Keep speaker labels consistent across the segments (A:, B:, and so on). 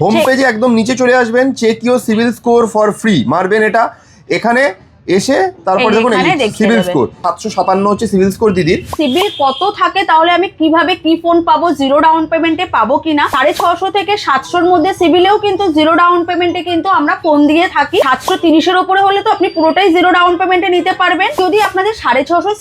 A: Home পেজে একদম নিচে চলে আসবেন check your CIBIL score for free মারবেন এটা। এখানে এসে তারপর দেখুন সিভিল স্কোর সাতশো সাতান্ন হচ্ছে সিভিল স্কোর দিদির
B: সিবিল কত থাকে তাহলে আমি কীভাবে কি ফোন পাবো জিরো ডাউন পেমেন্টে পাবো কিনা? সাড়ে ছশো থেকে সাতশোর মধ্যে সিবিলেও কিন্তু জিরো ডাউন পেমেন্টে কিন্তু আমরা ফোন দিয়ে থাকি। সাতশো তিরিশের ওপরে হলে তো আপনি পুরোটাই জিরো ডাউন পেমেন্টে নিতে পারবেন। যদি আপনাদের সাড়ে ছশো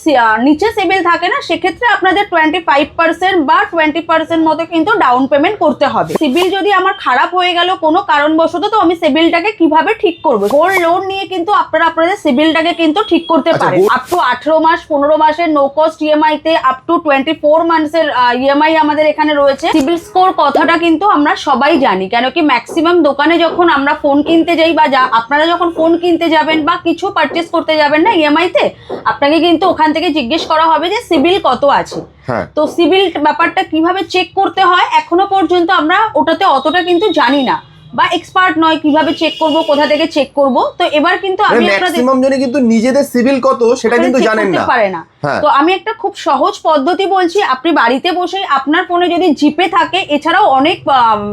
B: নিচে সিভিল থাকে না সেক্ষেত্রে আপনাদের টোয়েন্টি ফাইভ পার্সেন্ট বা টোয়েন্টি পার্সেন্ট মতো কিন্তু ডাউন পেমেন্ট করতে হবে। সিভিল যদি আমার খারাপ হয়ে গেল কোনো কারণবশত তো আমি সিভিলটাকে কীভাবে ঠিক করব? গোল্ড লোন নিয়ে কিন্তু আপনারা আপনাদের সিবিলটাকে কিন্তু ঠিক করতে পারেন। আপ টু আঠেরো মাস পনেরো মাসের নো কস্ট ইএমআই তে আপ টু টোয়েন্টি ফোর মান্থসের ইএমআই আমাদের এখানে রয়েছে। সিবিল স্কোর কথাটা কিন্তু আমরা সবাই জানি কেন কি ম্যাক্সিমাম দোকানে যখন আমরা ফোন কিনতে যাই বা যা আপনারা যখন ফোন কিনতে যাবেন বা কিছু পারচেস করতে যাবেন না ইএমআই তে আপনাকে কিন্তু ওখান থেকে জিজ্ঞেস করা হবে যে সিবিল কত আছে।
A: হ্যাঁ।
B: তো সিভিল ব্যাপারটা কীভাবে চেক করতে হয় এখনও পর্যন্ত আমরা ওটাতে অতটা কিন্তু জানি না। বা এক্সপার্ট নয় কীভাবে চেক করব কোথা থেকে চেক করব তো এবার কিন্তু আমি
A: ম্যাক্সিমাম জনে কিন্তু নিজেদের সিভিল কত সেটা কিন্তু জানেন না।
B: পারে না।
A: হ্যাঁ।
B: তো আমি একটা খুব সহজ পদ্ধতি বলছি আপনি বাড়িতে বসেই আপনার ফোনে যদি জিপে থাকে এছাড়াও অনেক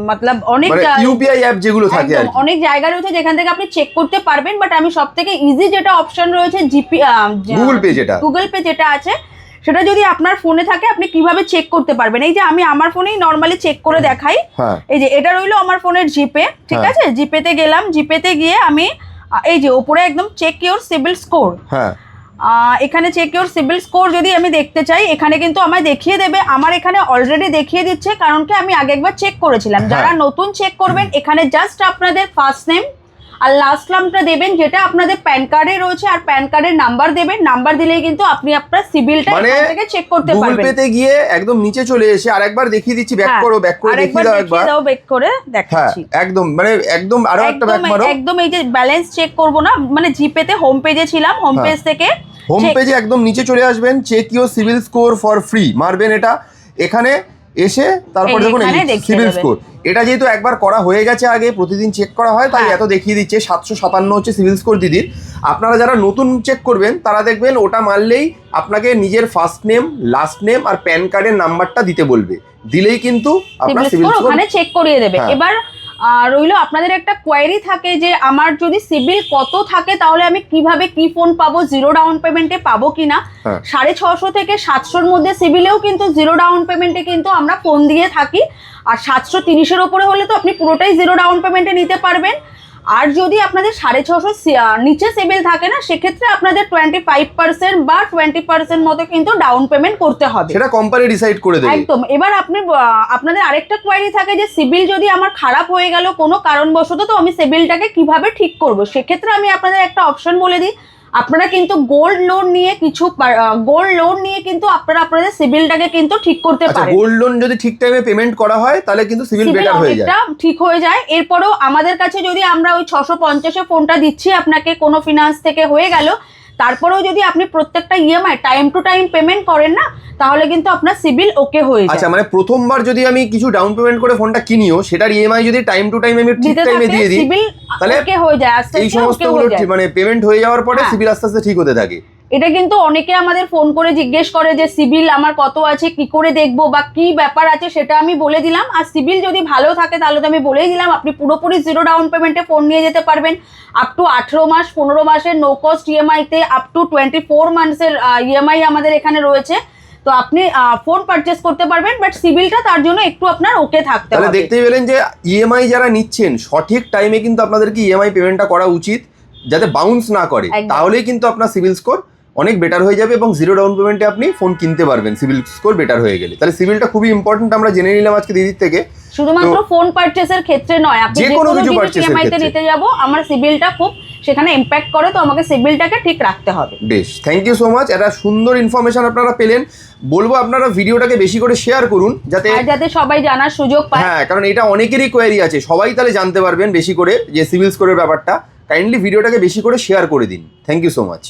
B: মতলব অনেক
A: মানে ইউপিআই অ্যাপ যেগুলো থাকে
B: অনেক জায়গা রয়েছে যেখান থেকে আপনি চেক করতে পারবেন বাট আমি সব থেকে ইজি যেটা অপশন রয়েছে জিপি
A: গুগল পে যেটা।
B: গুগল পে যেটা আছে সেটা যদি আপনার ফোনে থাকে আপনি কীভাবে চেক করতে পারবেন? এই যে আমি আমার ফোনেই নর্মালি চেক করে দেখাই।
A: হ্যাঁ।
B: এই যে এটা রইল আমার ফোনের জিপে ঠিক
A: হ্যাঁ।
B: আছে? জিপেতে গেলাম জিপেতে গিয়ে আমি এই যে ওপরে একদম চেক ইউর সিভিল স্কোর
A: হ্যাঁ।
B: এখানে চেক ইউর সিভিল স্কোর যদি আমি দেখতে চাই এখানে কিন্তু আমায় দেখিয়ে দেবে। আমার এখানে অলরেডি দেখিয়ে দিচ্ছে কারণ কি আমি আগে একবার চেক করেছিলাম।
A: হ্যাঁ।
B: যারা নতুন চেক করবেন এখানে জাস্ট আপনাদের ফার্স্ট নেম আর লাস্ট নামটা দেবেন যেটা আপনাদের প্যান কার্ডে রয়েছে আর প্যান কার্ডের নাম্বার দেবেন। নাম্বার দিলেই কিন্তু আপনি আপনার সিভিলটা
A: মানে
B: এখান থেকে চেক করতে পারবেন।
A: গুগল পেতে গিয়ে একদম নিচে চলে এসে আরেকবার দেখিয়ে দিচ্ছি ব্যাক করো ব্যাক করে দেখিয়ে দাও একবার।
B: দাও ব্যাক করে
A: হ্যাঁ
B: দেখাচ্ছি।
A: একদম মানে একদম আরও একটা ব্যাক মারো।
B: একদম এই যে ব্যালেন্স চেক করব না মানে জিপেতে হোম পেজে ছিলাম হোম
A: হ্যাঁ।
B: পেজ থেকে
A: হোম পেজে একদম নিচে চলে আসবেন check your CIBIL score for free মারবেন এটা। এখানে এসে তারপর দেখুন সিভিল স্কোর এটা যেহেতু একবার করা হয়ে গেছে আগে প্রতিদিন চেক করা হয় তাই
B: হ্যাঁ।
A: এত দেখিয়ে দিচ্ছে সাতশো সাতান্ন হচ্ছে সিভিল স্কোর দিদির আপনারা যারা নতুন চেক করবেন তারা দেখবেন ওটা মারলেই আপনাকে নিজের ফার্স্ট নেম লাস্ট নেম আর প্যান কার্ডের নাম্বারটা দিতে বলবে দিলেই কিন্তু আপনার
B: সিভিল স্কোর ওখানে চেক করিয়ে দেবে
A: হ্যাঁ।
B: এবার রইল আপনাদের একটা কোয়ারি থাকে যে আমার যদি সিবিল কত থাকে তাহলে আমি কীভাবে কি ফোন পাবো জিরো ডাউন পেমেন্টে পাবো কিনা?
A: হ্যাঁ।
B: সাড়ে ছশো থেকে সাতশোর মধ্যে সিবিলেও কিন্তু জিরো ডাউন পেমেন্টে কিন্তু আমরা ফোন দিয়ে থাকি। আর সাতশো তিরিশের ওপরে হলে তো আপনি পুরোটাই জিরো ডাউন পেমেন্টে নিতে পারবেন। আর যদি আপনাদের সাড়ে ছশো নিচে সিভিল থাকে না সেক্ষেত্রে আপনাদের টোয়েন্টি ফাইভ পার্সেন্ট বা টোয়েন্টি পার্সেন্ট মতো কিন্তু ডাউন পেমেন্ট করতে হবে।
A: সেটা কোম্পানি ডিসাইড করে দেবে।
B: একদম। এবার আপনি আপনাদের আরেকটা কোয়ারি থাকে যে সিবিল যদি আমার খারাপ হয়ে গেল কোনো কারণবশত তো আমি সিবিলটাকে কীভাবে ঠিক করব? সেক্ষেত্রে আমি আপনাদের একটা অপশন বলে দিই। আপনারা কিন্তু গোল্ড লোন নিয়ে কিছু গোল্ড লোন নিয়ে কিন্তু আপনারা আপনাদের সিভিলটাকে কিন্তু ঠিক করতে
A: আচ্ছা
B: পারেন।
A: গোল্ড লোন যদি ঠিক টাইমে পেমেন্ট করা হয় তাহলে কিন্তু সিভিল বেটার হয়ে যায়।
B: ঠিক হয়ে যায়। এরপরও আমাদের কাছে যদি আমরা ওই ছশো পঞ্চাশে ফোনটা দিচ্ছি আপনাকে কোনো ফিনান্স থেকে হয়ে গেল তারপরেও যদি আপনি প্রত্যেকটা EMI time to time payment করেন না তাহলে কিন্তু আপনার সিবিল ওকে হয়ে যায়।
A: আচ্ছা মানে প্রথমবার যদি আমি কিছু ডাউন পেমেন্ট করে ফোনটা কিনিও সেটার ইএমআই যদি টাইম টু টাইম আমি ঠিক টাইমে দিয়ে দিই তাহলে
B: ওকে হয়ে যায় আস্তে
A: এই
B: আস্তে
A: সমস্ত
B: ওকে হয়ে যায়।
A: মানে পেমেন্ট হয়ে যাওয়ার পরে
B: সিবিল
A: সিভিল আস্তে আস্তে ঠিক হতে থাকে।
B: এটা কিন্তু অনেকে আমাদের ফোন করে জিজ্ঞেস করে যে সিবিল আমার কত আছে? কি করে দেখব? বা কি ব্যাপার আছে? সেটা আমি বলে দিলাম। আর সিবিল যদি ভালো থাকে তাহলে তো আমি বলেই দিলাম আপনি পুরোপুরি জিরো ডাউন পেমেন্টে ফোন নিয়ে যেতে পারবেন। আপ টু আঠেরো মাস পনেরো মাসের নো কস্ট ইএমআই তে আপ টু টোয়েন্টি ফোর মান্থসের ইএমআই আমাদের এখানে রয়েছে। তো আপনি ফোন পারচেস করতে পারবেন বাট সিবিলটা তার জন্য একটু আপনার ওকে থাকতে হবে।
A: দেখতেই পেলেন যে ইএমআই যারা নিচ্ছেন সঠিক টাইমে কিন্তু আপনাদেরকে ইএমআই পেমেন্টটা করা উচিত যাতে বাউন্স না করে। তাহলেই কিন্তু আপনার সিভিল স্কোর অনেক বেটার হয়ে যাবে এবং জিরো ডাউন পেমেন্টে আপনি ফোন কিনতে পারবেন। সিভিল স্কোর বেটার হয়ে গেলে। তাহলে সিভিলটা খুবই ইম্পর্টেন্ট আমরা জেনে নিলাম আজকে দিদির থেকে।
B: শুধুমাত্র ফোন পারচেসের ক্ষেত্রে নয় আপনি
A: যে কোনো কিছু
B: ইএমআই তে
A: ক্ষেত্রে।
B: নিতে যাব আমার সিভিলটা খুব সেখানে ইম্প্যাক্ট করে তো আমাকে সিভিলটাকে ঠিক রাখতে হবে।
A: বেশ থ্যাংক ইউ সো মাচ একটা সুন্দর ইনফরমেশন আপনারা পেলেন। বলব আপনারা ভিডিওটাকে বেশি করে শেয়ার করুন যাতে
B: যাতে সবাই জানার সুযোগ পায়।
A: হ্যাঁ কারণ এটা অনেকেরই কোয়ারি আছে। সবাই তাহলে জানতে পারবেন বেশি করে যে সিভিল স্কোরের ব্যাপারটা। কাইন্ডলি ভিডিওটাকে বেশি করে শেয়ার করে দিন। Thank you so much